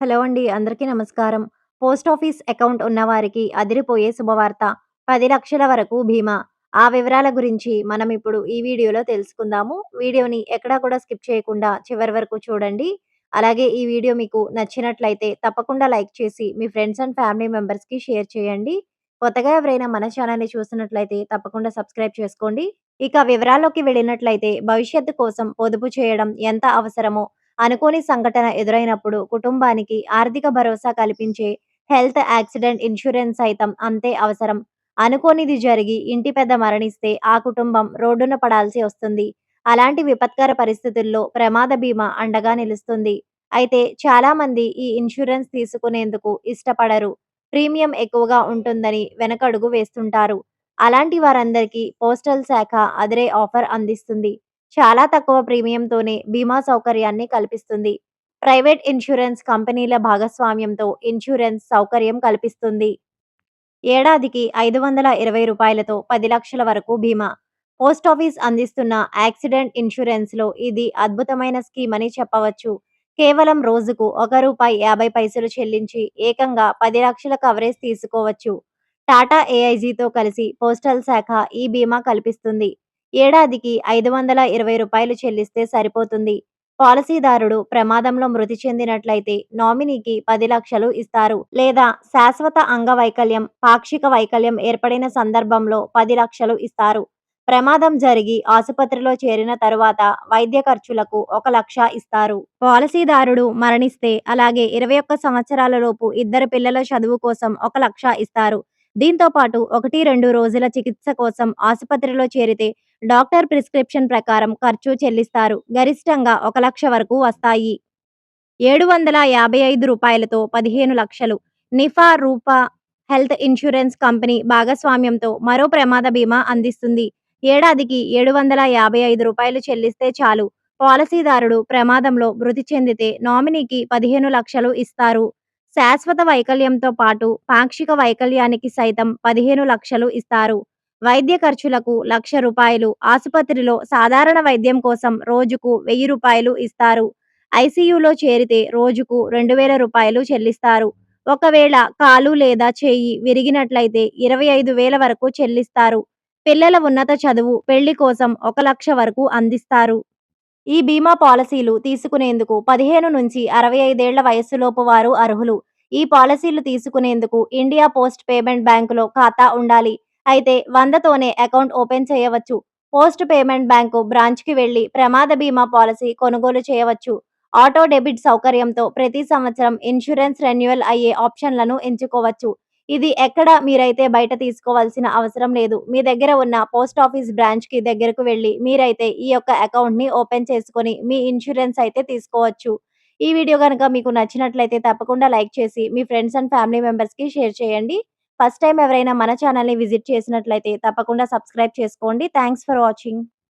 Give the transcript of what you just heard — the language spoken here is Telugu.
హలో అండి. అందరికీ నమస్కారం. పోస్ట్ ఆఫీస్ అకౌంట్ ఉన్నవారికి అదిరిపోయే శుభవార్త. పది లక్షల వరకు బీమా. ఆ వివరాల గురించి మనం ఇప్పుడు ఈ వీడియోలో తెలుసుకుందాము. వీడియోని ఎక్కడా కూడా స్కిప్ చేయకుండా చివరి వరకు చూడండి. అలాగే ఈ వీడియో మీకు నచ్చినట్లయితే తప్పకుండా లైక్ చేసి మీ ఫ్రెండ్స్ అండ్ ఫ్యామిలీ మెంబర్స్‌కి షేర్ చేయండి. కొత్తగా ఎవరైనా మన ఛానల్‌ని చూసినట్లయితే తప్పకుండా సబ్స్క్రైబ్ చేసుకోండి. ఇక వివరాల్లోకి వెళ్ళినట్లయితే భవిష్యత్తు కోసం పొదుపు చేయడం ఎంత అవసరమో, అనుకోని సంఘటన ఎదురైనప్పుడు కుటుంబానికి ఆర్థిక భరోసా కల్పించే హెల్త్ యాక్సిడెంట్ ఇన్సూరెన్స్ సైతం అంతే అవసరం. అనుకోనిది జరిగి ఇంటి పెద్ద మరణిస్తే ఆ కుటుంబం రోడ్డున పడాల్సి వస్తుంది. అలాంటి విపత్కర పరిస్థితుల్లో ప్రమాద బీమా అండగా నిలుస్తుంది. అయితే చాలామంది ఈ ఇన్సూరెన్స్ తీసుకునేందుకు ఇష్టపడరు. ప్రీమియం ఎక్కువగా ఉంటుందని వెనకడుగు వేస్తుంటారు. అలాంటి వారందరికీ పోస్టల్ శాఖ అదిరే ఆఫర్ అందిస్తుంది. చాలా తక్కువ ప్రీమియంతోనే బీమా సౌకర్యాన్ని కల్పిస్తుంది. ప్రైవేట్ ఇన్సూరెన్స్ కంపెనీల భాగస్వామ్యంతో ఇన్సూరెన్స్ సౌకర్యం కల్పిస్తుంది. ఏడాదికి ఐదు వందల ఇరవై రూపాయలతో పది లక్షల వరకు బీమా. పోస్ట్ ఆఫీస్ అందిస్తున్న యాక్సిడెంట్ ఇన్సూరెన్స్లో ఇది అద్భుతమైన స్కీమ్ అని చెప్పవచ్చు. కేవలం రోజుకు ఒక రూపాయి యాభై పైసలు చెల్లించి ఏకంగా పది లక్షల కవరేజ్ తీసుకోవచ్చు. టాటా ఏఐజీతో కలిసి పోస్టల్ శాఖ ఈ బీమా కల్పిస్తుంది. ఏడాదికి ఐదు వందల ఇరవై రూపాయలు చెల్లిస్తే సరిపోతుంది. పాలసీదారుడు ప్రమాదంలో మృతి చెందినట్లయితే నామినీకి పది లక్షలు ఇస్తారు. లేదా శాశ్వత అంగవైకల్యం, పాక్షిక వైకల్యం ఏర్పడిన సందర్భంలో పది లక్షలు ఇస్తారు. ప్రమాదం జరిగి ఆసుపత్రిలో చేరిన తరువాత వైద్య ఖర్చులకు ఒక లక్ష ఇస్తారు. పాలసీదారుడు మరణిస్తే అలాగే ఇరవై ఒక్క సంవత్సరాలలోపు ఇద్దరు పిల్లల చదువు కోసం ఒక లక్ష ఇస్తారు. దీంతో పాటు ఒకటి రెండు రోజుల చికిత్స కోసం ఆసుపత్రిలో చేరితే డాక్టర్ ప్రిస్క్రిప్షన్ ప్రకారం ఖర్చు చెల్లిస్తారు. గరిష్టంగా ఒక లక్ష వరకు వస్తాయి. ఏడు వందల యాభై ఐదు రూపాయలతో పదిహేను లక్షలు. Niva Bupa health insurance company భాగస్వామ్యంతో మరో ప్రమాద బీమా అందిస్తుంది. ఏడాదికి ఏడు వందల యాభై ఐదు రూపాయలు చెల్లిస్తే చాలు. పాలసీదారుడు ప్రమాదంలో మృతి చెందితే నామినీకి పదిహేను లక్షలు ఇస్తారు. శాశ్వత వైకల్యంతో పాటు పాక్షిక వైకల్యానికి సైతం పదిహేను లక్షలు ఇస్తారు. వైద్య ఖర్చులకు లక్ష రూపాయలు. ఆసుపత్రిలో సాధారణ వైద్యం కోసం రోజుకు వెయ్యి రూపాయలు ఇస్తారు. ఐసీయూలో చేరితే రోజుకు రెండు వేల రూపాయలు చెల్లిస్తారు. ఒకవేళ కాలు లేదా చేయి విరిగినట్లయితే ఇరవై ఐదు వేల వరకు చెల్లిస్తారు. పిల్లల ఉన్నత చదువు, పెళ్ళి కోసం ఒక లక్ష వరకు అందిస్తారు. ఈ బీమా పాలసీలు తీసుకునేందుకు పదిహేను నుంచి అరవై ఐదేళ్ళ వయస్సులోపు వారు అర్హులు. ఈ పాలసీలు తీసుకునేందుకు ఇండియా పోస్ట్ పేమెంట్ బ్యాంకులో ఖాతా ఉండాలి. అయితే వందతోనే అకౌంట్ ఓపెన్ చేయవచ్చు. పోస్ట్ పేమెంట్ బ్యాంకు బ్రాంచ్‌కి వెళ్ళి ప్రమాద బీమా పాలసీ కొనుగోలు చేయవచ్చు. ఆటో డెబిట్ సౌకర్యంతో ప్రతి సంవత్సరం ఇన్సూరెన్స్ రెన్యువల్ అయ్యే ఆప్షన్లను ఎంచుకోవచ్చు. ఇది ఎక్కడ మీరైతే బయట తీసుకోవాల్సిన అవసరం లేదు. మీ దగ్గర ఉన్న పోస్ట్ ఆఫీస్ బ్రాంచ్కి దగ్గరకు వెళ్ళి మీరైతే ఈ యొక్క అకౌంట్ని ఓపెన్ చేసుకొని మీ ఇన్సూరెన్స్ అయితే తీసుకోవచ్చు. ఈ వీడియో కనుక మీకు నచ్చినట్లయితే తప్పకుండా లైక్ చేసి మీ ఫ్రెండ్స్ అండ్ ఫ్యామిలీ మెంబర్స్‌కి షేర్ చేయండి. ఫస్ట్ టైం ఎవరైనా మన ఛానల్‌ని విజిట్ చేసినట్లయితే తప్పకుండా సబ్స్క్రైబ్ చేసుకోండి. Thanks for watching.